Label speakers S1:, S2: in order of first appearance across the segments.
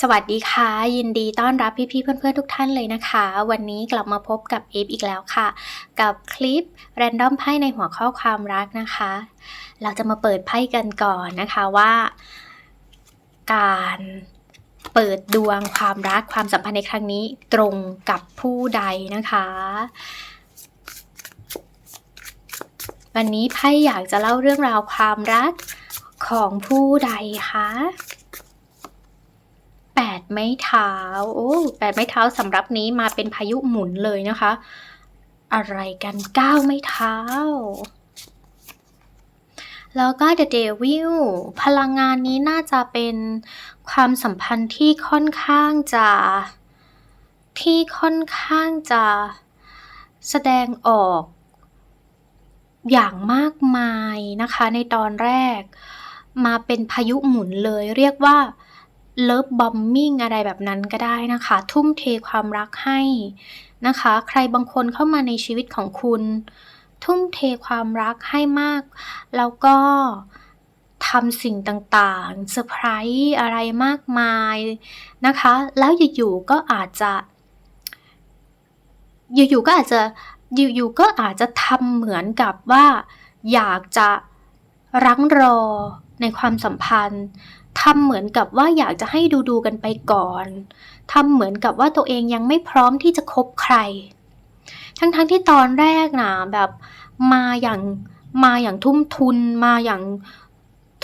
S1: สวัสดีค่ะ ยินดีต้อนรับพี่ๆเพื่อนๆทุกท่านเลยนะคะ วันนี้กลับมาพบกับเอฟอีกแล้วค่ะ กับคลิป Random ไพ่ในหัวข้อความรักนะคะ เราจะมาเปิดไพ่กันก่อนนะคะว่า การเปิดดวงความรักความสัมพันธ์ในครั้งนี้ตรงกับผู้ใดนะคะ วันนี้ไพ่อยากจะเล่าเรื่องราวความรักของผู้ใดคะ แปดไม้เท้า โอ้แปดไม้เท้าสำหรับนี้มาเป็นพายุหมุนเลยนะคะ อะไรกันเก้าไม้เท้า แล้วก็ The Devil พลังงานนี้น่าจะเป็นความสัมพันธ์ที่ค่อนข้างจะ ที่ค่อนข้างจะแสดงออกอย่างมากมายนะคะในตอนแรก มาเป็นพายุหมุนเลยเรียกว่า เลิฟบอมมิ่งอะไรแบบนั้นก็ได้นะคะ ทุ่มเทความรักให้นะคะ ใครบางคนเข้ามาในชีวิตของคุณ ทุ่มเทความรักให้มาก แล้วก็ทำสิ่งต่างๆเซอร์ไพรส์อะไรมากมายนะคะ แล้วอยู่ๆก็อาจจะ อยู่ๆก็อาจจะอยู่ๆก็อาจจะทำเหมือนกับว่า อยากจะรั้งรอในความสัมพันธ์ ทำเหมือนกับว่าอยากจะให้ดูดูกันไปก่อน ทำเหมือนกับว่าตัวเองยังไม่พร้อมที่จะคบใคร ทั้งๆทที่ตอนแรกนะแบบมาอย่างมาอย่างทุ่มทุนมาอย่าง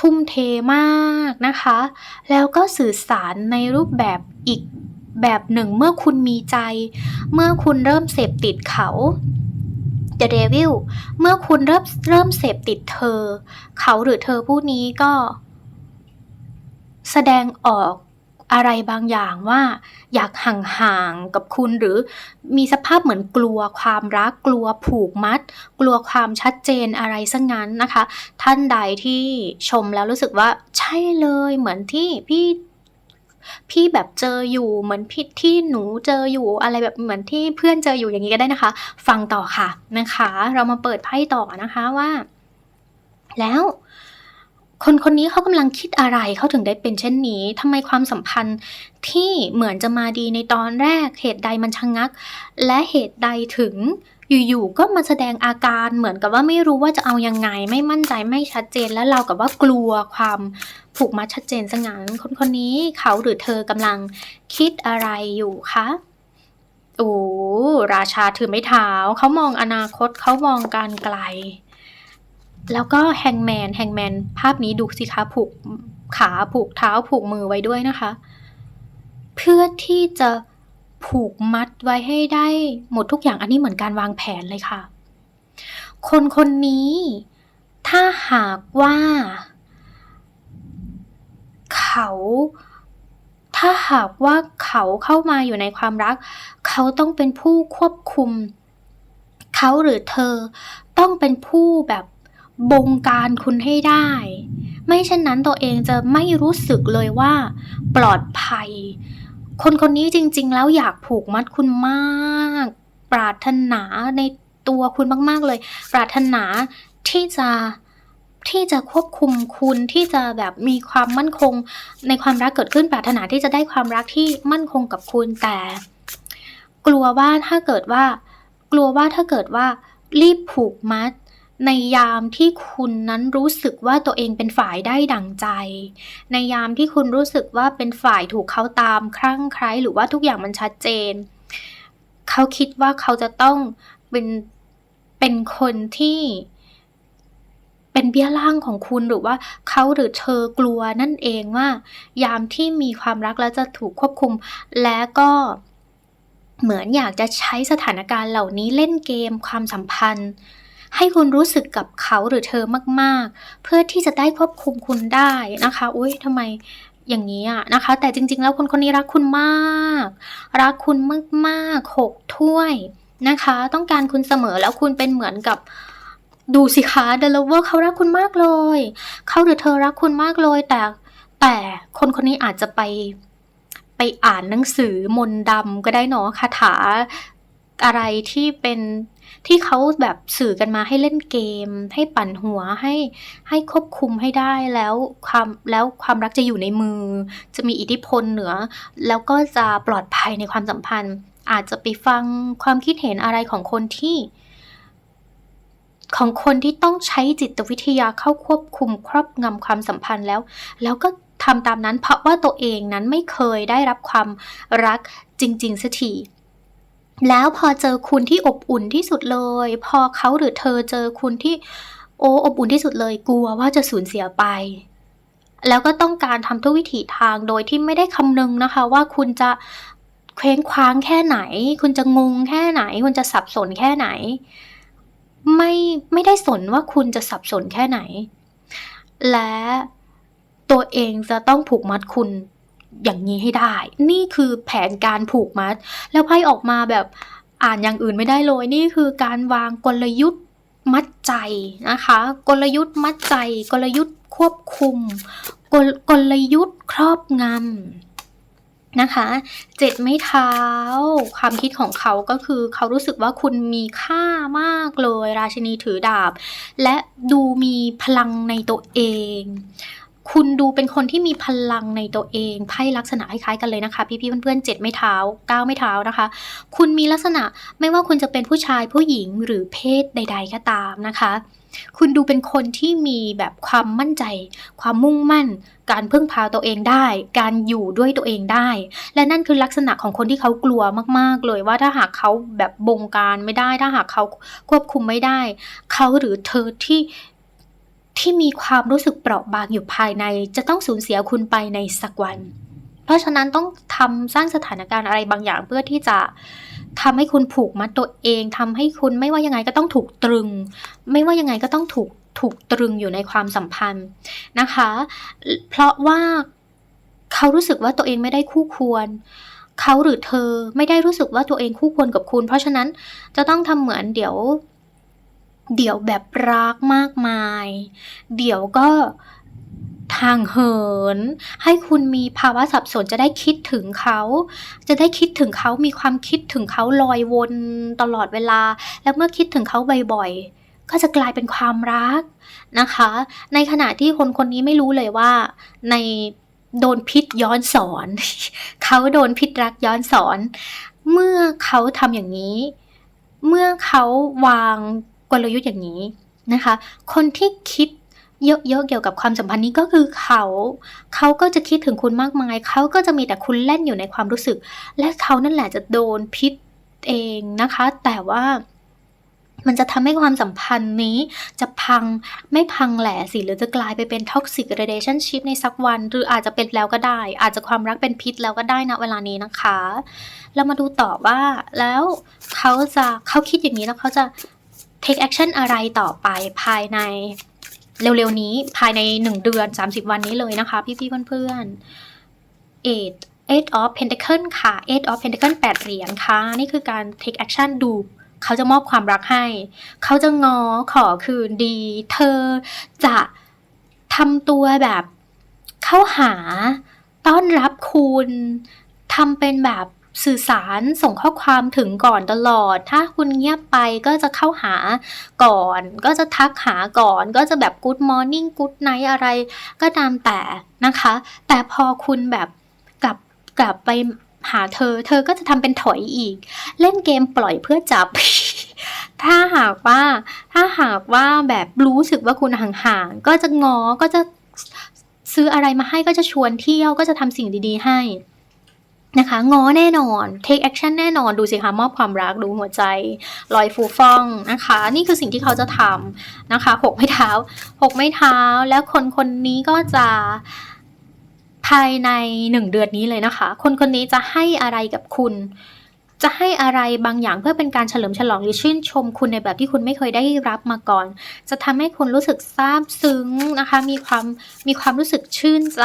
S1: ทุ่มเทมากนะคะ แล้วก็สื่อสารในรูปแบบอีกแบบหนึ่งเมื่อคุณมีใจ เมื่อคุณเริ่มเสพติดเขา The Devil เมื่อคุณเริ่มเริ่มเสพติดเธอ เขาหรือเธอผู้นี้ก็ แสดงออกอะไรบางอย่างว่า อยากห่างๆกับคุณหรือมีสภาพเหมือนกลัวความรักกลัวผูกมัด กลัวความชัดเจนอะไรซะงงั้นนะคะ ท่านใดที่ชมแล้วรู้สึกว่าใช่เลยเหมือนที่พี่พี่แบบเจออยู่เหมือนพี่ที่หนูเจออยู่อะไรแบบเหมือนที่เพื่อนเจออยู่อย่างนี้ก็ได้นะคะ ฟังต่อค่ะนะคะ เรามาเปิดไพ่ต่อนะคะว่า แล้ว คนคนนี้เขากำลังคิดอะไรเขาถึงได้เป็นเช่นนี้ทำไมความสัมพันธ์ที่เหมือนจะมาดีในตอนแรก เหตุใดมันชะงงัก และเหตุใดถึงอยู่ๆก็มาแสดงอาการเหมือนกับว่าไม่รู้ว่าจะเอายังไง ไม่มั่นใจไม่ชัดเจนและเรากับว่ากลัวความผูกมัดชัดเจนซะงั้นคนคนนี้เขาหรือเธอกำลังคิดอะไรอยู่คะโอ้ราชาถือไม้เท้าเขามองอนาคตเขามองการไกล แล้วก็แฮงแมนแฮงแมนภาพนี้ดูสิคะผูกขาผูกเท้าผูกมือไว้ด้วยนะคะ เพื่อที่จะผูกมัดไว้ให้ได้หมดทุกอย่างอันนี้เหมือนการวางแผนเลยค่ะ คนคนนี้ ถ้าหากว่า เขา ถ้าหากว่าเขาเข้ามาอยู่ในความรัก เขาต้องเป็นผู้ควบคุม เขาหรือเธอต้องเป็นผู้แบบ บงการคุณให้ได้ ไม่เช่นนั้นตัวเองจะไม่รู้สึกเลยว่า ปลอดภัย คนคนนี้จริง ๆ แล้วอยากผูกมัดคุณมาก ปรารถนาในตัวคุณมาก ๆ เลย ปรารถนาที่จะที่จะควบคุมคุณที่จะแบบมีความมั่นคง ในความรักเกิดขึ้นปรารถนาที่จะได้ความรักที่มั่นคงกับคุณแต่ กลัวว่าถ้าเกิดว่า กลัวว่าถ้าเกิดว่า รีบผูกมัด ในยามที่คุณนั้นรู้สึกว่าตัวเองเป็นฝ่ายได้ดั่งใจ ในยามที่คุณรู้สึกว่าเป็นฝ่ายถูกเขาตามครั่งใครหรือว่าทุกอย่างมันชัดเจน เขาคิดว่าเขาจะต้องเป็นเป็นคนที่เป็นเบี้ยล่างของคุณหรือว่าเขาหรือเธอกลัวนั่นเองว่า ยามที่มีความรักแล้วจะถูกควบคุม และก็เหมือนอยากจะใช้สถานการณ์เหล่านี้เล่นเกมความสัมพันธ์ ให้คุณรู้สึกกับเขาหรือเธอมาก ๆ เพื่อที่จะได้ควบคุมคุณได้นะคะอุ้ยทำไมอย่างนี้อะนะคะ แต่จริง ๆ แล้วคนคนนี้รักคุณมาก รักคุณมากๆหกถ้วยนะคะ ต้องการคุณเสมอแล้วคุณเป็นเหมือนกับดูสิคะเดลเวอร์เขารักคุณมากเลย เขาหรือเธอรักคุณมากเลย แต่แต่คนคนนี้อาจจะไปไปอ่านหนังสือมนต์ดำก็ได้เนาะคาถาอะไรที่เป็น ที่เขาแบบสื่อกันมาให้เล่นเกม ให้ปั่นหัวให้ให้ควบคุมให้ได้แล้วความแล้วความรักจะอยู่ในมือ จะมีอิทธิพลเหนือ แล้วก็จะปลอดภัยในความสัมพันธ์ อาจจะไปฟังความคิดเห็นอะไรของคนที่ ของคนที่ต้องใช้จิตวิทยาเข้าควบคุมครอบงำความสัมพันธ์แล้ว แล้วก็ทำตามนั้นเพราะว่าตัวเองนั้นไม่เคยได้รับความรักจริงๆสักที แล้วพอเจอคุณที่อบอุ่นที่สุดเลย พอเขาหรือเธอเจอคุณที่โอ้อบอุ่นที่สุดเลยกลัวว่าจะสูญเสียไป แล้วก็ต้องการทำทุกวิถีทางโดยที่ไม่ได้คำนึงนะคะ ว่าคุณจะเคว้งคว้างแค่ไหน คุณจะงงแค่ไหน คุณจะสับสนแค่ไหน ไม่ไม่ได้สนว่าคุณจะสับสนแค่ไหน และตัวเองจะต้องผูกมัดคุณ อย่างนี้ให้ได้ นี่คือแผนการผูกมัด แล้วไพ่ออกมาแบบอ่านอย่างอื่นไม่ได้เลย นี่คือการวางกลยุทธ์มัดใจนะคะ กลยุทธ์มัดใจ กลยุทธ์ควบคุม กลกลยุทธ์ครอบงำนะคะเจ็ดไม้เท้า ความคิดของเขาก็คือเขารู้สึกว่าคุณมีค่ามากเลย ราชินีถือดาบ และดูมีพลังในตัวเอง คุณดูเป็นคนที่มีพลังในตัวเองไพ่ลักษณะคล้ายๆกันเลยนะคะ พี่ๆเพื่อนๆเจ็ดไม้เท้าเก้าไม้เท้านะคะ คุณมีลักษณะไม่ว่าคุณจะเป็นผู้ชายผู้หญิงหรือเพศใด ๆ ก็ตามนะคะ คุณดูเป็นคนที่มีแบบความมั่นใจ ความมุ่งมั่น การพึ่งพาตัวเองได้ การอยู่ด้วยตัวเองได้ และนั่นคือลักษณะของคนที่เขากลัวมากๆเลยว่าถ้าหากเขาแบบบงการไม่ได้ ถ้าหากเขาควบคุมไม่ได้ เขาหรือเธอที่ ที่มีความรู้สึกเปราะบางอยู่ภายใน จะต้องสูญเสียคุณไปในสักวัน เพราะฉะนั้นต้องทำสร้างสถานการณ์อะไรบางอย่างเพื่อที่จะทำให้คุณผูกมัดตัวเอง ทำให้คุณไม่ว่ายังไงก็ต้องถูกตรึง ไม่ว่ายังไงก็ต้องถูกถูกตรึงอยู่ในความสัมพันธ์นะคะ เพราะว่าเขารู้สึกว่าตัวเองไม่ได้คู่ควร เขาหรือเธอไม่ได้รู้สึกว่าตัวเองคู่ควรกับคุณ เพราะฉะนั้นจะต้องทำเหมือนเดี๋ยว เดี๋ยวแบบรักมากมาย เดี๋ยวก็ทางเหิน ให้คุณมีภาวะสับสนจะได้คิดถึงเขา จะได้คิดถึงเขามีความคิดถึงเขาลอยวนตลอดเวลา แล้วเมื่อคิดถึงเขาบ่อยๆ ก็จะกลายเป็นความรักนะคะ ในขณะที่คนคนนี้ไม่รู้เลยว่า ในโดนพิษย้อนสอน เขาโดนพิษรักย้อนสอน เมื่อเขาทำอย่างนี้ เมื่อเขาวาง กลยุทธ์อย่างนี้นะคะ คนที่คิดเยอะๆเกี่ยวกับความสัมพันธ์นี้ก็คือเขา เขาก็จะคิดถึงคุณมากมาย เขาก็จะมีแต่คุณเล่นอยู่ในความรู้สึก และเขานั่นแหละจะโดนพิษเองนะคะ แต่ว่ามันจะทำให้ความสัมพันธ์นี้จะพังไม่พังแหละสิ หรือจะกลายไปเป็น toxic relationship ในสักวัน หรืออาจจะเป็นแล้วก็ได้ อาจจะความรักเป็นพิษแล้วก็ได้นะเวลานี้นะคะ เรามาดูต่อว่าแล้วเขาจะเขาคิดอย่างนี้แล้วเขาจะ take action อะไรต่อไปภายในเร็วๆนี้ภายใน 1 เดือน 30 วันนี้เลยนะคะ พี่ๆเพื่อนๆ eight eight of pentacle ค่ะ eight of pentacle 8เหรียญค่ะ นี่คือการ take action ดูเขาจะมอบความรักให้ เขาจะงอขอคืนดี เธอจะทำตัวแบบเข้าหาต้อนรับคุณทำเป็นแบบ สื่อสารส่งข้อความถึงก่อนตลอด ถ้าคุณเงียบไปก็จะเข้าหาก่อน ก็จะทักหาก่อน ก็จะแบบ good morning good night อะไร ก็ตามแต่นะคะ แต่พอคุณแบบกลับกลับไปหาเธอ เธอก็จะทำเป็นถอยอีก เล่นเกมปล่อยเพื่อจับ ถ้าหากว่า ถ้าหากว่าแบบรู้สึกว่าคุณห่างๆ ก็จะงอ ก็จะซื้ออะไรมาให้ก็จะชวนเที่ยว ก็จะทำสิ่งดีๆให้ นะคะง้อแน่นอน take action แน่นอนดูสิคะมอบความรักดูหัวใจลอยฟูฟ่องนะคะ นี่คือสิ่งที่เขาจะทำนะคะหกไม้เท้าหกไม้เท้า แล้วคนคนนี้ก็จะภายในหนึ่งเดือนนี้เลยนะคะ คนคนนี้จะให้อะไรกับคุณ จะให้อะไรบางอย่างเพื่อเป็นการเฉลิมฉลองหรือชื่นชมคุณในแบบที่คุณไม่เคยได้รับมาก่อน จะทำให้คุณรู้สึกซาบซึ้งนะคะ มีความมีความรู้สึกชื่นใจ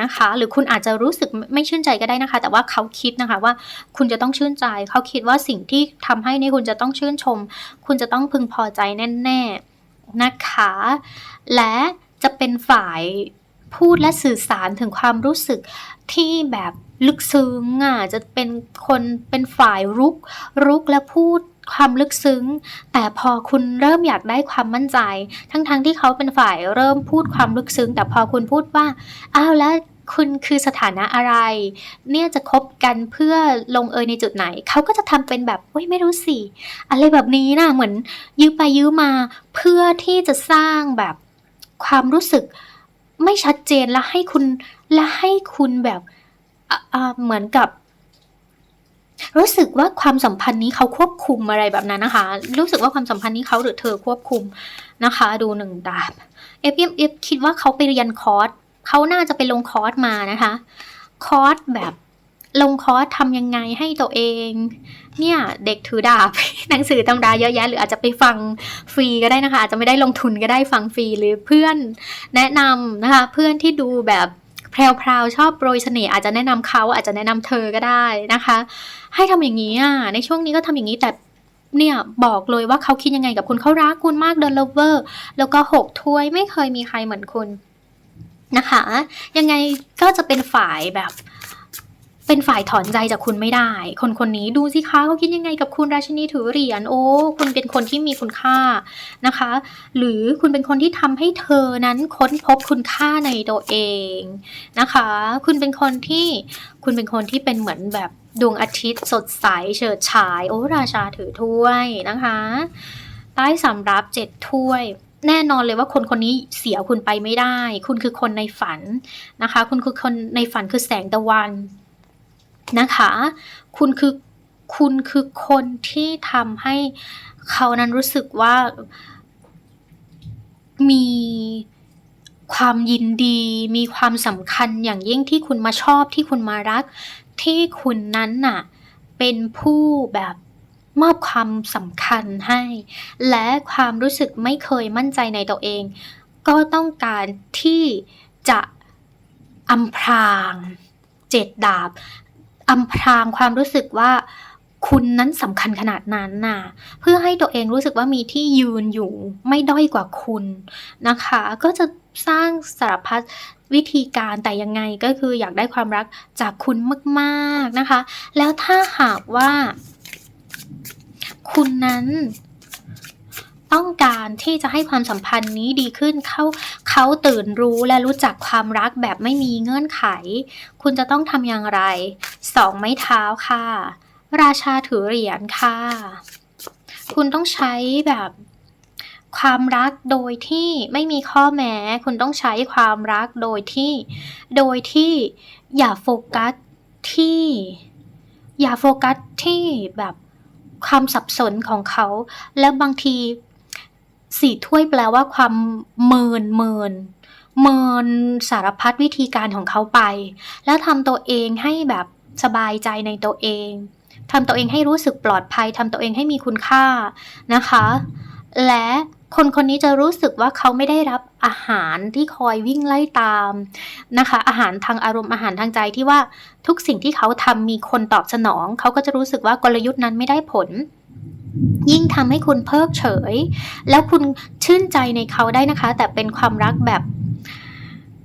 S1: นะคะ หรือคุณอาจจะรู้สึกไม่ชื่นใจก็ได้นะคะ แต่ว่าเขาคิดนะคะว่าคุณจะต้องชื่นใจ เขาคิดว่าสิ่งที่ทำให้นี่คุณจะต้องชื่นชม คุณจะต้องพึงพอใจแน่ ๆนะคะ และจะเป็นฝ่าย พูดและสื่อสารถึงความรู้สึกที่แบบลึกซึ้งอะจะเป็นคนเป็นฝ่ายรุก รุกและพูดความลึกซึ้ง แต่พอคุณเริ่มอยากได้ความมั่นใจ ทั้งๆทที่เขาเป็นฝ่ายเริ่มพูดความลึกซึ้ง แต่พอคุณพูดว่าอ้าวแล้วคุณคือสถานะอะไร เนี่ยจะคบกันเพื่อลงเอยในจุดไหน เขาก็จะทำเป็นแบบเฮ้ยไม่รู้สิ อะไรแบบนี้นะเหมือนยื้อไปยื้อมาเพื่อที่จะสร้างแบบความรู้สึก ไม่ชัดเจนและให้คุณและให้คุณแบบเหมือนกับ รู้สึกว่าความสัมพันธ์นี้เขาควบคุมอะไรแบบนั้นนะคะ รู้สึกว่าความสัมพันธ์นี้เขาหรือเธอควบคุมนะคะ ดูหนึ่งดาบเอฟเอฟเอฟคิดว่าเขาไปเรียนคอร์สเขาน่าจะไปลงคอร์สมานะคะ คอร์สแบบ ลงคอร์สทำยังไงให้ตัวเอง เนี่ยเด็กถือดาบ หนังสือตำราเยอะแยะ หรืออาจจะไปฟังฟรีก็ได้นะคะ อาจจะไม่ได้ลงทุนก็ได้ฟังฟรีหรือเพื่อนแนะนำนะคะ เพื่อนที่ดูแบบแพรวๆชอบโปรยเสน่ห์อาจจะแนะนำเขาอาจจะแนะนำเธอก็ได้นะคะ ให้ทำอย่างนี้อะในช่วงนี้ก็ทำอย่างนี้แต่เนี่ยบอกเลยว่าเขาคิดยังไงกับคุณเขารักคุณมากเดินเลเวอร์แล้วก็หกถ้วยไม่เคยมีใครเหมือนคุณนะคะ ยังไงก็จะเป็นฝ่ายแบบ เป็นฝ่ายถอนใจจากคุณไม่ได้ คนคนนี้ดูสิคะเขาคิดยังไงกับคุณราชินีถือเหรียญโอ้คุณเป็นคนที่มีคุณค่านะคะ หรือคุณเป็นคนที่ทำให้เธอนั้นค้นพบคุณค่าในตัวเองนะคะ คุณเป็นคนที่คุณเป็นคนที่เป็นเหมือนแบบดวงอาทิตย์สดใสเฉิดฉาย โอ้ราชาถือถ้วยนะคะใต้สำรับเจ็ดถ้วยแน่นอนเลยว่าคนคนนี้เสียคุณไปไม่ได้ คุณคือคนในฝันนะคะ คุณคือคนในฝันคือแสงตะวัน นะคะ คุณคือคุณคือคนที่ทำให้เขานั้นรู้สึกว่ามีความยินดี มีความสำคัญอย่างยิ่งที่คุณมาชอบที่คุณมารัก ที่คุณนั้นน่ะเป็นผู้แบบมอบความสำคัญให้ และความรู้สึกไม่เคยมั่นใจในตัวเอง ก็ต้องการที่จะอำพรางเจ็ดดาบ อำพรางความรู้สึกว่าคุณนั้นสำคัญขนาดนั้นน่ะ เพื่อให้ตัวเองรู้สึกว่ามีที่ยืนอยู่ไม่ด้อยกว่าคุณนะคะ ก็จะสร้างสารพัดวิธีการแต่ยังไงก็คืออยากได้ความรักจากคุณมาก ๆนะคะ แล้วถ้าหากว่า คุณนั้น ต้องการที่จะให้ความสัมพันธ์นี้ดีขึ้นเขาเขาตื่นรู้และรู้จักความรักแบบไม่มีเงื่อนไข คุณจะต้องทำอย่างไรสองไม้เท้าค่ะ ราชาถือเหรียญค่ะ คุณต้องใช้แบบความรักโดยที่ไม่มีข้อแม้ คุณต้องใช้ความรักโดยที่ โดยที่อย่าโฟกัสที่ อย่าโฟกัสที่แบบความสับสนของเขา แล้วบางที สี่ถ้วยแปลว่าความเมินเมินเมินสารพัดวิธีการของเขาไป แล้วทำตัวเองให้แบบสบายใจในตัวเองทำตัวเองให้รู้สึกปลอดภัยทำตัวเองให้มีคุณค่านะคะ และคนคนนี้จะรู้สึกว่าเขาไม่ได้รับอาหารที่คอยวิ่งไล่ตามนะคะ อาหารทางอารมณ์อาหารทางใจที่ว่าทุกสิ่งที่เขาทำมีคนตอบสนอง เขาก็จะรู้สึกว่ากลยุทธ์นั้นไม่ได้ผล ยิ่งทำให้คุณเพิกเฉย แล้วคุณชื่นใจในเขาได้นะคะ แต่เป็นความรักแบบ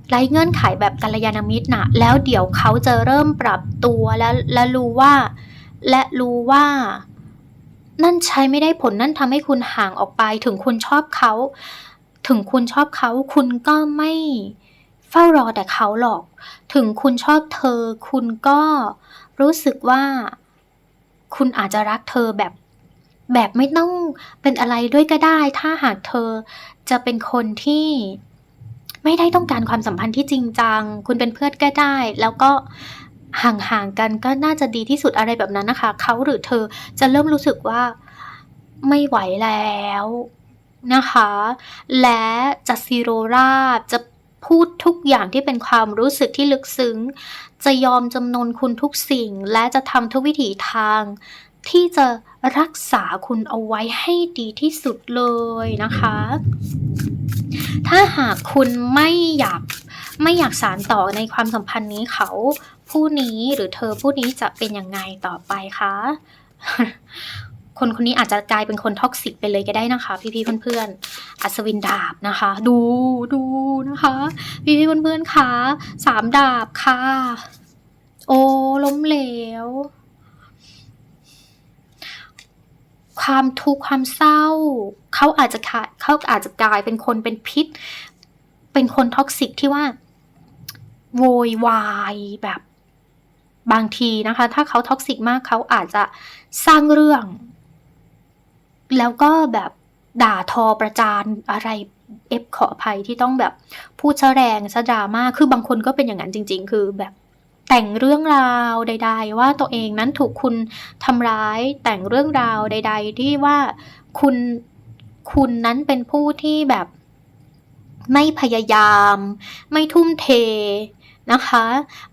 S1: ไร้เงื่อนไขแบบกัลยาณมิตรนะแล้วเดี๋ยวเขาจะเริ่มปรับตัวและและรู้ว่า และรู้ว่า นั่นใช้ไม่ได้ผลนั่นทำให้คุณห่างออกไป ถึงคุณชอบเขา ถึงคุณชอบเขา คุณก็ไม่เฝ้ารอแต่เขาหรอก ถึงคุณชอบเธอ คุณก็รู้สึกว่า คุณอาจจะรักเธอแบบ แบบไม่ต้องเป็นอะไรด้วยก็ได้ ถ้าหากเธอจะเป็นคนที่ไม่ได้ต้องการความสัมพันธ์ที่จริงจัง คุณเป็นเพื่อนก็ได้ แล้วก็ห่างๆกันก็น่าจะดีที่สุดอะไรแบบนั้นนะคะ เขาหรือเธอจะเริ่มรู้สึกว่าไม่ไหวแล้วนะคะ และจะซีโรราบจะพูดทุกอย่างที่เป็นความรู้สึกที่ลึกซึ้ง จะยอมจำนนคุณทุกสิ่ง และจะทำทุกวิถีทาง ที่จะรักษาคุณเอาไว้ให้ดีที่สุดเลยนะคะ ถ้าหากคุณไม่อยากไม่อยากสารต่อในความสัมพันธ์นี้เขาผู้นี้หรือเธอผู้นี้จะเป็นยังไงต่อไปคะคนคนนี้อาจจะกลายเป็นคนท็อกซิกไปเลยก็ได้นะคะ พี่ๆเพื่อนๆอัศวินดาบนะคะ ดูดูนะคะ พี่ๆเพื่อนๆคะสามดาบค่ะ โอ้ล้มเหลว ความทุกข์ความเศร้า เขาอาจจะขาดเขาอาจจะกลายเป็นคนเป็นพิษ เป็นคนท็อกซิกที่ว่าโวยวายแบบบางทีนะคะ ถ้าเขาท็อกซิกมากเขาอาจจะสร้างเรื่อง แล้วก็แบบด่าทอประจานอะไรเอฟขออภัยที่ต้องแบบพูดซะแรงซะดราม่าคือบางคนก็เป็นอย่างนั้นจริง ๆ คือแบบ แต่งเรื่องราวใด ๆ ว่าตัวเองนั้นถูกคุณทำร้าย แต่งเรื่องราวใด ๆ ที่ว่าคุณคุณนั้นเป็นผู้ที่แบบไม่พยายาม ไม่ทุ่มเทนะคะ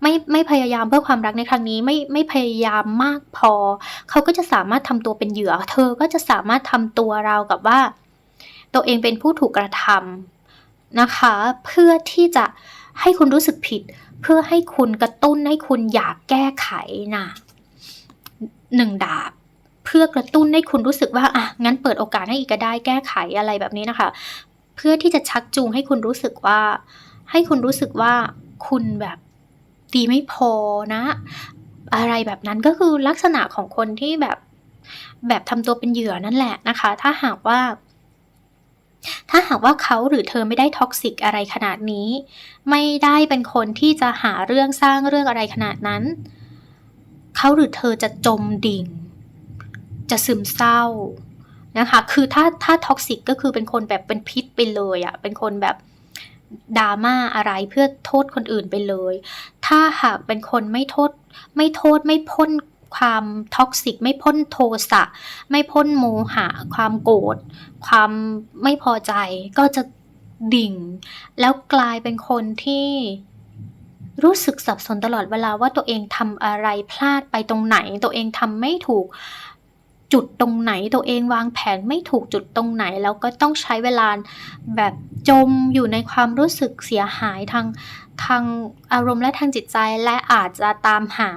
S1: ไม่ไม่พยายามเพื่อความรักในครั้งนี้ไม่ไม่พยายามมากพอ เขาก็จะสามารถทำตัวเป็นเหยื่อ เธอก็จะสามารถทำตัวราวกับว่า ตัวเองเป็นผู้ถูกกระทำนะคะ เพื่อที่จะ ให้คุณรู้สึกผิด เพื่อให้คุณกระตุ้นให้คุณอยากแก้ไขนะหนึ่งดาบ เพื่อกระตุ้นให้คุณรู้สึกว่าอะงั้นเปิดโอกาสให้อีกก็ได้แก้ไขอะไรแบบนี้นะคะ เพื่อที่จะชักจูงให้คุณรู้สึกว่า ให้คุณรู้สึกว่าคุณแบบดีไม่พอนะ อะไรแบบนั้นก็คือลักษณะของคนที่แบบแบบทำตัวเป็นเหยื่อนั่นแหละนะคะ ถ้าหากว่า ถ้าหากว่าเขาหรือเธอไม่ได้ท็อกซิกอะไรขนาดนี้ ไม่ได้เป็นคนที่จะหาเรื่องสร้างเรื่องอะไรขนาดนั้น เขาหรือเธอจะจมดิ่ง จะซึมเศร้านะคะ คือถ้าถ้าท็อกซิกก็คือเป็นคนแบบเป็นพิษไปเลยอะ่ะเป็นคนแบบดราม่าอะไรเพื่อโทษคนอื่นไปเลย ถ้าหากเป็นคนไม่โทษ ไม่โทษไม่พ่น ความท็อกซิก ไม่พ่นโทสะ ไม่พ่นโมหะ ความโกรธ ความไม่พอใจก็จะดิ่ง แล้วกลายเป็นคนที่รู้สึกสับสนตลอดเวลาว่าตัวเองทำอะไรพลาดไปตรงไหน ตัวเองทำไม่ถูกจุดตรงไหนตัวเองวางแผนไม่ถูกจุดตรงไหน แล้วก็ต้องใช้เวลาแบบจมอยู่ในความรู้สึกเสียหายทางทางอารมณ์และทางจิตใจและอาจจะตามหา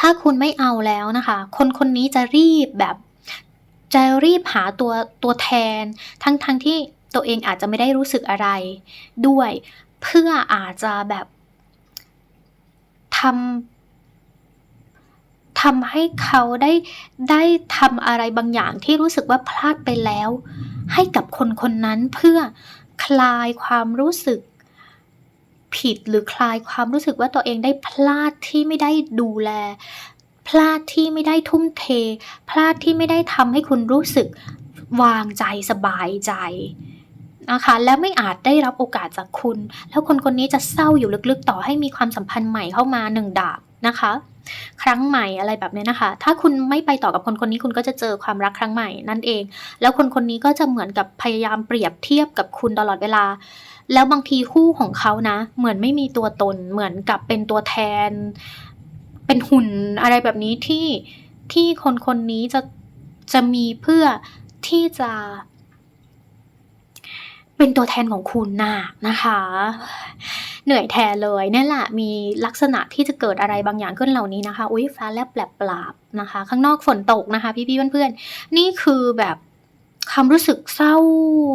S1: ถ้าคุณไม่เอาแล้วนะคะ คนคนนี้จะรีบแบบจะรีบหาตัวตัวแทน ทั้งทั้งที่ตัวเองอาจจะไม่ได้รู้สึกอะไรด้วย เพื่ออาจจะแบบทำทำให้เขาได้ได้ทำอะไรบางอย่างที่รู้สึกว่าพลาดไปแล้ว ให้กับคนคนนั้นเพื่อคลายความรู้สึก ผิดหรือคลายความรู้สึกว่าตัวเองได้พลาดที่ไม่ได้ดูแล พลาดที่ไม่ได้ทุ่มเท พลาดที่ไม่ได้ทำให้คุณรู้สึกวางใจสบายใจนะคะและไม่อาจได้รับโอกาสจากคุณ แล้วคนคนนี้จะเศร้าอยู่ลึกๆ ต่อให้มีความสัมพันธ์ใหม่เข้ามาหนึ่งดาบนะคะ ครั้งใหม่อะไรแบบนี้นะคะ ถ้าคุณไม่ไปต่อกับคนคนนี้คุณก็จะเจอความรักครั้งใหม่นั่นเอง แล้วคนคนนี้ก็จะเหมือนกับพยายามเปรียบเทียบกับคุณตลอดเวลา แล้วบางทีคู่ของเขานะ เหมือนไม่มีตัวตน เหมือนกับเป็นตัวแทน เป็นหุ่นอะไรแบบนี้ที่ที่คนคนนี้จะจะมีเพื่อที่จะ เป็นตัวแทนของคุณน่ะนะคะ เหนื่อยแทนเลยนี่แหละมีลักษณะที่จะเกิดอะไรบางอย่างขึ้นเหล่านี้นะคะ อุ้ยฟ้าแลบแปลบปราบนะคะ ข้างนอกฝนตกนะคะ พี่ๆเพื่อนๆนี่คือแบบ ความรู้สึกเศร้า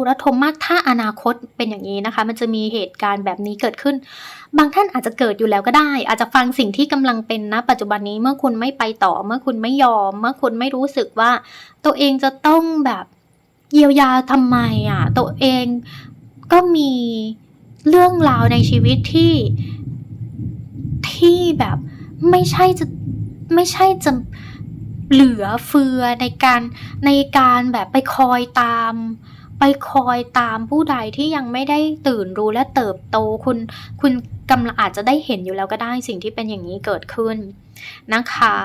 S1: ระทมมากถ้าอนาคตเป็นอย่างนี้นะคะ มันจะมีเหตุการณ์แบบนี้เกิดขึ้น บางท่านอาจจะเกิดอยู่แล้วก็ได้ อาจจะฟังสิ่งที่กำลังเป็นนะ ปัจจุบันนี้เมื่อคุณไม่ไปต่อ เมื่อคุณไม่ยอม เมื่อคุณไม่รู้สึกว่า ตัวเองจะต้องแบบเยียวยาทำไมอะ ตัวเองก็มีเรื่องราวในชีวิตที่ที่แบบไม่ใช่จะไม่ใช่จะ เหลือเฟือในการในการแบบไปคอยตาม ไปคอยตามผู้ใดที่ยังไม่ได้ตื่นรู้และเติบโตคุณ คุณกำลังอาจจะได้เห็นอยู่แล้วก็ได้สิ่งที่เป็นอย่างนี้เกิดขึ้นนะคะ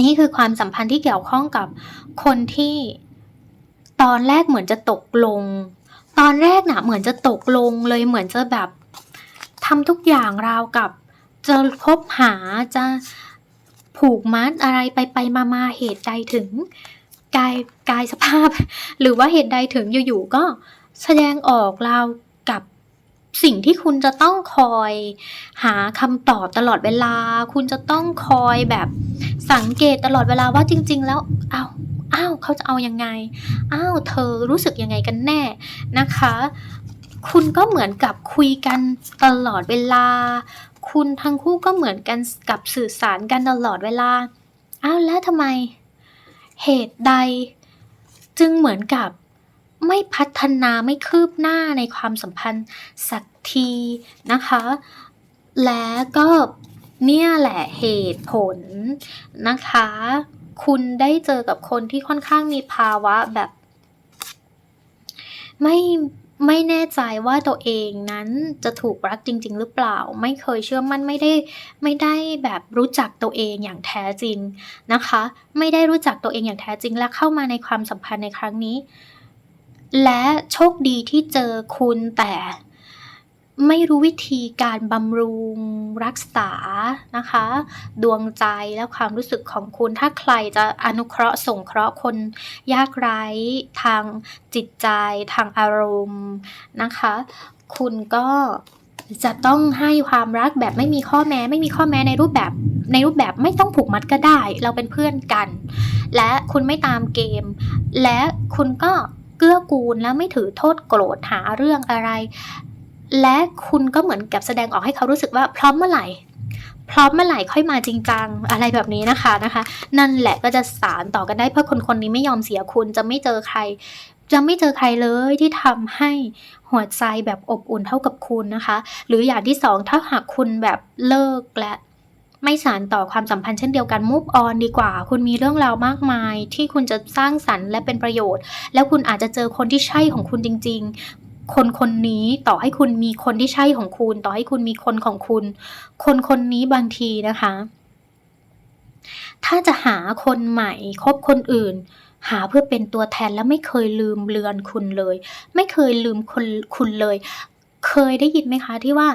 S1: นี่คือความสัมพันธ์ที่เกี่ยวข้องกับคนที่ตอนแรกเหมือนจะตกลง ตอนแรกนะเหมือนจะตกลงเลยเหมือนจะแบบทำทุกอย่างราวกับจะคบหาจะ ผูกมัดอะไรไปไปมามาเหตุใดถึงกายกายสภาพ หรือว่าเหตุใดถึงอยู่ๆก็แสดงออกราวกับสิ่งที่คุณจะต้องคอยหาคำตอบตลอดเวลา คุณจะต้องคอยแบบสังเกตตลอดเวลาว่าจริง ๆ แล้วอ้าวอ้าวเขาจะเอายังไง อ้าวเธอรู้สึกยังไงกันแน่นะคะ คุณก็เหมือนกับคุยกันตลอดเวลา คุณทั้งคู่ก็เหมือนกันกับสื่อสารกันตลอดเวลา อ้าวแล้วทำไม เหตุใด จึงเหมือนกับไม่พัฒนาไม่คืบหน้าในความสัมพันธ์สักทีนะคะ และก็เนี่ยแหละเหตุผลนะคะ คุณได้เจอกับคนที่ค่อนข้างมีภาวะแบบ ไม่ ไม่แน่ใจว่าตัวเองนั้นจะถูกรักจริง ๆ หรือเปล่า ไม่เคยเชื่อมั่นไม่ได้ไม่ได้แบบรู้จักตัวเองอย่างแท้จริงนะคะ ไม่ได้รู้จักตัวเองอย่างแท้จริงและเข้ามาในความสัมพันธ์ในครั้งนี้ และโชคดีที่เจอคุณแต่ ไม่รู้วิธีการบำรุงรักษานะคะ ดวงใจและความรู้สึกของคุณ ถ้าใครจะอนุเคราะห์ส่งเคราะห์คนยากไร้ ทางจิตใจ ทางอารมณ์นะคะ คุณก็จะต้องให้ความรักแบบไม่มีข้อแม้ ไม่มีข้อแม้ในรูปแบบในรูปแบบไม่ต้องผูกมัดก็ได้ เราเป็นเพื่อนกัน และคุณไม่ตามเกม และคุณก็เกื้อกูลแล้วไม่ถือโทษโกรธหาเรื่องอะไร และคุณก็เหมือนกับแสดงออกให้เขารู้สึกว่าพร้อมเมื่อไหร่พร้อมเมื่อไหร่ค่อยมาจริงจังอะไรแบบนี้นะคะนะคะ นั่นแหละก็จะสารต่อกันได้เพราะคนคนนี้ไม่ยอมเสียคุณจะไม่เจอใคร จะไม่เจอใครเลยที่ทำให้หัวใจแบบอบอุ่นเท่ากับคุณนะคะ หรืออย่างที่สองถ้าหากคุณแบบเลิกและไม่สานต่อความสัมพันธ์เช่นเดียวกัน move on ดีกว่า คุณมีเรื่องราวมากมาย ที่คุณจะสร้างสรรค์และเป็นประโยชน์ แล้วคุณอาจจะเจอคนที่ใช่ของคุณจริง ๆ คนคนนี้ต่อให้คุณมีคนที่ใช่ของคุณ ต่อให้คุณมีคนของคุณ คนคนนี้บางทีนะคะ ถ้าจะหาคนใหม่คบคนอื่น หาเพื่อเป็นตัวแทนและไม่เคยลืมเลือนคุณเลย ไม่เคยลืมคนคุณเลย เคยได้ยินไหมคะที่ว่า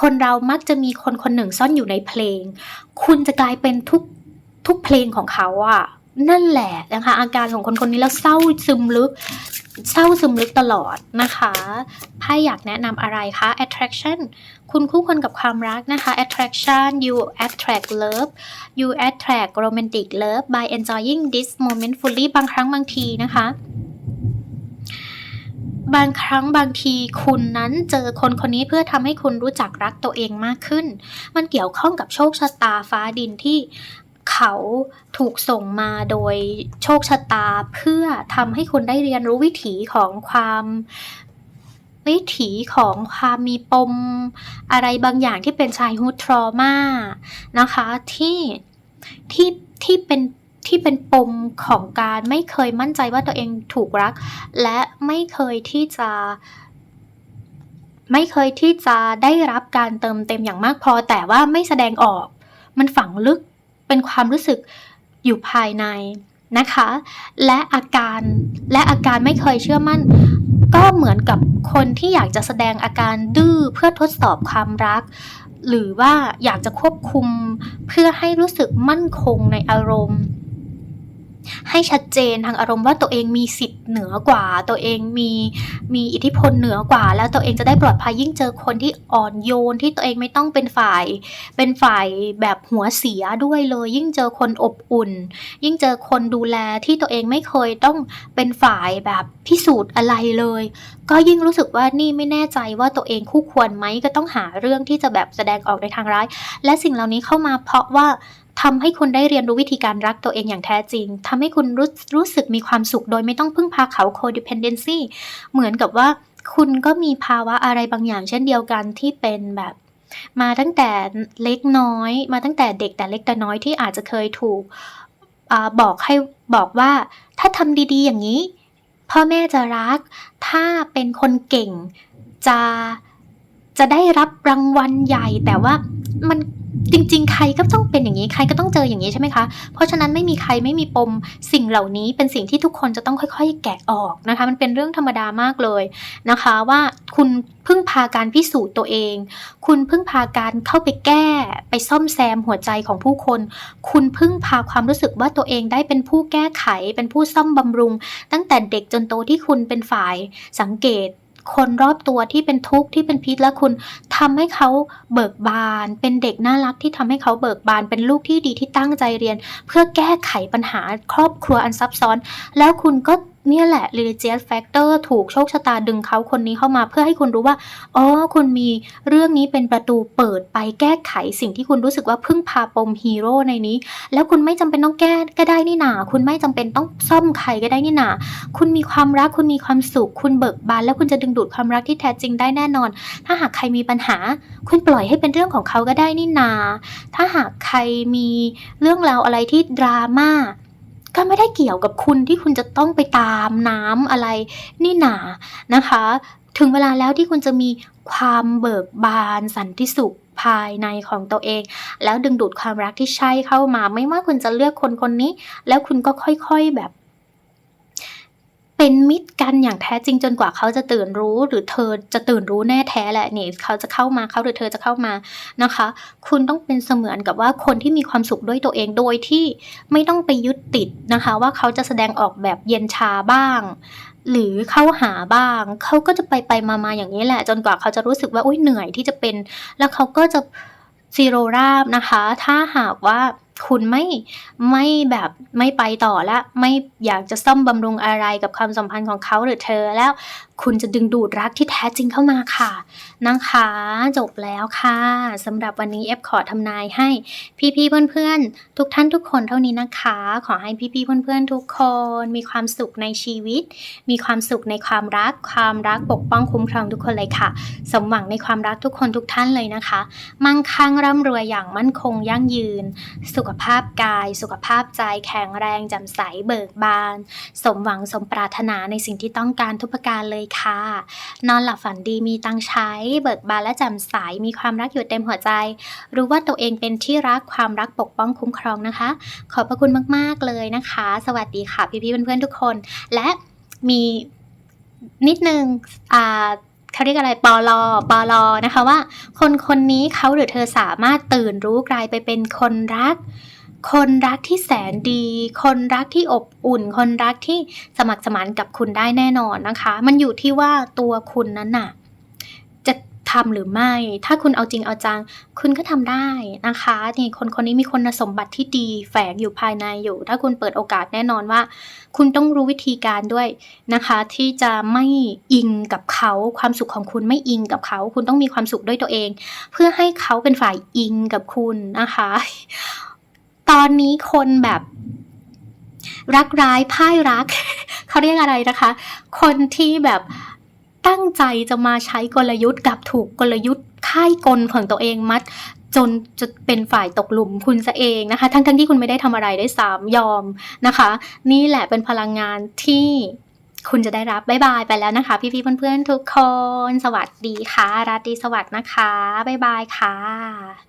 S1: คนเรามักจะมีคนคนหนึ่งซ่อนอยู่ในเพลง คุณจะกลายเป็นทุกทุกเพลงของเขาอะ นั่นแหละนะคะ อาการของคนคนนี้แล้วเศร้าซึมลึก เศร้าซึมลึกตลอดนะคะไพ่อยากแนะนำอะไรคะ attraction คุณคู่ควรกับความรักนะคะ attraction you attract love you attract romantic love by enjoying this moment fully บางครั้งบางทีนะคะบางครั้งบางทีคุณนั้นเจอคนคนนี้เพื่อทำให้คุณรู้จักรักตัวเองมากขึ้น มันเกี่ยวข้องกับโชคชะตาฟ้าดินที่ เขาถูกส่งมาโดยโชคชะตาเพื่อทำให้คุณได้เรียนรู้วิถีของความวิถีของความมีปมอะไรบางอย่างที่เป็นชายฮูดทรมานะคะที่ที่ที่เป็นที่เป็นปมของการไม่เคยมั่นใจว่าตัวเองถูกรัก และไม่เคยที่จะไม่เคยที่จะได้รับการเติมเต็มอย่างมากพอแต่ว่าไม่แสดงออก มันฝังลึก เป็นความรู้สึกอยู่ภายในนะคะ และอาการและอาการไม่เคยเชื่อมั่น ก็เหมือนกับคนที่อยากจะแสดงอาการดื้อเพื่อทดสอบความรัก หรือว่าอยากจะควบคุมเพื่อให้รู้สึกมั่นคงในอารมณ์ ให้ชัดเจนทางอารมณ์ว่าตัวเองมีสิทธิ์เหนือกว่า ตัวเองมีมีอิทธิพลเหนือกว่า แล้วตัวเองจะได้ปลอดภัยยิ่งเจอคนที่อ่อนโยนที่ตัวเองไม่ต้องเป็นฝ่าย เป็นฝ่ายแบบหัวเสียด้วยเลย ยิ่งเจอคนอบอุ่น ยิ่งเจอคนดูแลที่ตัวเองไม่เคยต้องเป็นฝ่ายแบบพิสูจน์อะไรเลย ก็ยิ่งรู้สึกว่านี่ไม่แน่ใจว่าตัวเองคู่ควรไหมก็ต้องหาเรื่องที่จะแบบแสดงออกในทางร้าย และสิ่งเหล่านี้เข้ามาเพราะว่า ทำให้คุณได้เรียนรู้วิธีการรักตัวเองอย่างแท้จริงทำให้คุณรู้รู้สึกมีความสุขโดยไม่ต้องพึ่งพาเขา codependency เหมือนกับว่าคุณก็มีภาวะอะไรบางอย่าง เช่นเดียวกันที่เป็นแบบ มาตั้งแต่เล็กน้อย มาตั้งแต่เด็กแต่เล็กแต่น้อยที่อาจจะเคยถูกอบอกให้บอกว่าถ้าทำดีๆอย่างนี้ พ่อแม่จะรัก ถ้าเป็นคนเก่งจะจะได้รับรางวัลใหญ่แต่ว่ามัน จริงๆ ใครก็ต้องเป็นอย่างนี้ ใครก็ต้องเจออย่างนี้ใช่ไหมคะ เพราะฉะนั้นไม่มีใครไม่มีปมสิ่งเหล่านี้เป็นสิ่งที่ทุกคนจะต้องค่อยๆ แกะออกนะคะ มันเป็นเรื่องธรรมดามากเลยนะคะ ว่าคุณพึ่งพาการพิสูจน์ตัวเอง คุณพึ่งพาการเข้าไปแก้ ไปซ่อมแซมหัวใจของผู้คน คุณพึ่งพาความรู้สึกว่าตัวเองได้เป็นผู้แก้ไข เป็นผู้ซ่อมบำรุง ตั้งแต่เด็กจนโตที่คุณเป็นฝ่ายสังเกต คนรอบตัวที่เป็นทุกข์ที่เป็นพิษและคุณทำให้เขาเบิกบาน เป็นเด็กน่ารักที่ทำให้เขาเบิกบาน เป็นลูกที่ดีที่ตั้งใจเรียน เพื่อแก้ไขปัญหาครอบครัวอันซับซ้อน แล้วคุณก็ เนี่ยแหละ religious factor ถูกโชคชะตาดึงเขาคนนี้เข้ามาเพื่อให้คุณรู้ว่า อ๋อ คุณมีเรื่องนี้เป็นประตูเปิดไปแก้ไขสิ่งที่คุณรู้สึกว่าพึ่งพาปมฮีโร่ในนี้ แล้วคุณไม่จำเป็นต้องแก้ก็ได้นี่นา คุณไม่จำเป็นต้องซ่อมใครก็ได้นี่นา คุณมีความรัก คุณมีความสุข คุณเบิกบาน แล้วคุณจะดึงดูดความรักที่แท้จริงได้แน่นอน ถ้าหากใครมีปัญหา คุณปล่อยให้เป็นเรื่องของเขาก็ได้นี่นา ถ้าหากใครมีเรื่องราวอะไรที่ดราม่า ก็ไม่ได้เกี่ยวกับคุณที่คุณจะต้องไปตามน้ำอะไรนี่หนานะคะ ถึงเวลาแล้วที่คุณจะมีความเบิกบานสันติสุขภายในของตัวเอง แล้วดึงดูดความรักที่ใช่เข้ามา ไม่ว่าคุณจะเลือกคนคนนี้ แล้วคุณก็ค่อยๆแบบ เป็นมิตรกันอย่างแท้จริงจนกว่าเขาจะตื่นรู้ หรือเธอจะตื่นรู้แน่แท้แหละนี่เขาจะเข้ามาเขาหรือเธอจะเข้ามานะคะ คุณต้องเป็นเสมือนกับว่าคนที่มีความสุขด้วยตัวเองโดยที่ไม่ต้องไปยึดติดนะคะ ว่าเขาจะแสดงออกแบบเย็นชาบ้าง หรือเข้าหาบ้าง เขาก็จะไปไปมามาอย่างนี้แหละ จนกว่าเขาจะรู้สึกว่าอุ้ยเหนื่อยที่จะเป็น แล้วเขาก็จะซีโรราบนะคะ ถ้าหากว่า คุณไม่ไม่แบบไม่ไปต่อและ ไม่อยากจะซ่อมบำรุงอะไรกับความสัมพันธ์ของเขาหรือเธอแล้ว คุณจะดึงดูดรักที่แท้จริงเข้ามาค่ะ นะคะจบแล้วค่ะสำหรับวันนี้เอฟขอทำนายให้พี่ๆเพื่อนๆ ทุกท่านทุกคนเท่านี้นะคะ ขอให้พี่ๆเพื่อนๆ ทุกคน มีความสุขในชีวิต มีความสุขในความรัก ความรักปกป้องคุ้มครองทุกคนเลยค่ะ สมหวังในความรักทุกคนทุกท่านเลยนะคะ มั่งคั่งร่ำรวยอย่างมั่นคงยั่งยืน สุขภาพกาย สุขภาพใจแข็งแรงแจ่มใสเบิกบาน สมหวังสมปรารถนาในสิ่งที่ต้องการทุกประการเลยค่ะ นอนหลับฝันดีมีตังใช้ เบิกบานและแจ่มใส มีความรักอยู่เต็มหัวใจ รู้ว่าตัวเองเป็นที่รักความรักปกป้องคุ้มครองนะคะ ขอบพระคุณมากๆเลยนะคะ สวัสดีค่ะพี่ๆเพื่อนๆทุกคน และมีนิดนึงอ่าเขาเรียกอะไรปอลอปอลอนะคะว่า คนคนนี้เขาหรือเธอสามารถตื่นรู้กลายไปเป็นคนรัก คนรักที่แสนดี คนรักที่อบอุ่น คนรักที่สมัครสมานกับคุณได้แน่นอนนะคะ มันอยู่ที่ว่าตัวคุณนั้นน่ะ จะทำหรือไม่ ถ้าคุณเอาจริงเอาจัง คุณก็ทำได้นะคะนี่คนคนนี้มีคุณสมบัติที่ดีแฝงอยู่ภายในอยู่ ถ้าคุณเปิดโอกาสแน่นอนว่า คุณต้องรู้วิธีการด้วยนะคะ ที่จะไม่อิงกับเขาความสุขของคุณไม่อิงกับเขา คุณต้องมีความสุขด้วยตัวเอง เพื่อให้เขาเป็นฝ่ายอิงกับคุณนะคะ ตอนนี้คนแบบรักร้ายพ่ายรัก เขาเรียกอะไรนะคะ คนที่แบบตั้งใจจะมาใช้กลยุทธ์กับถูกกลยุทธ์ค่ายกลของตัวเองมัด จนจะเป็นฝ่ายตกหลุมคุณซะเองนะคะ ทั้งๆทที่คุณไม่ได้ทำอะไรได้สามยอมนะคะ นี่แหละเป็นพลังงานที่คุณจะได้รับ บ๊ายบายไปแล้วนะคะ พี่ๆเพื่อนๆทุกคน สวัสดีค่ะ ราตรีสวัสดิ์นะคะ บ๊ายบายค่ะ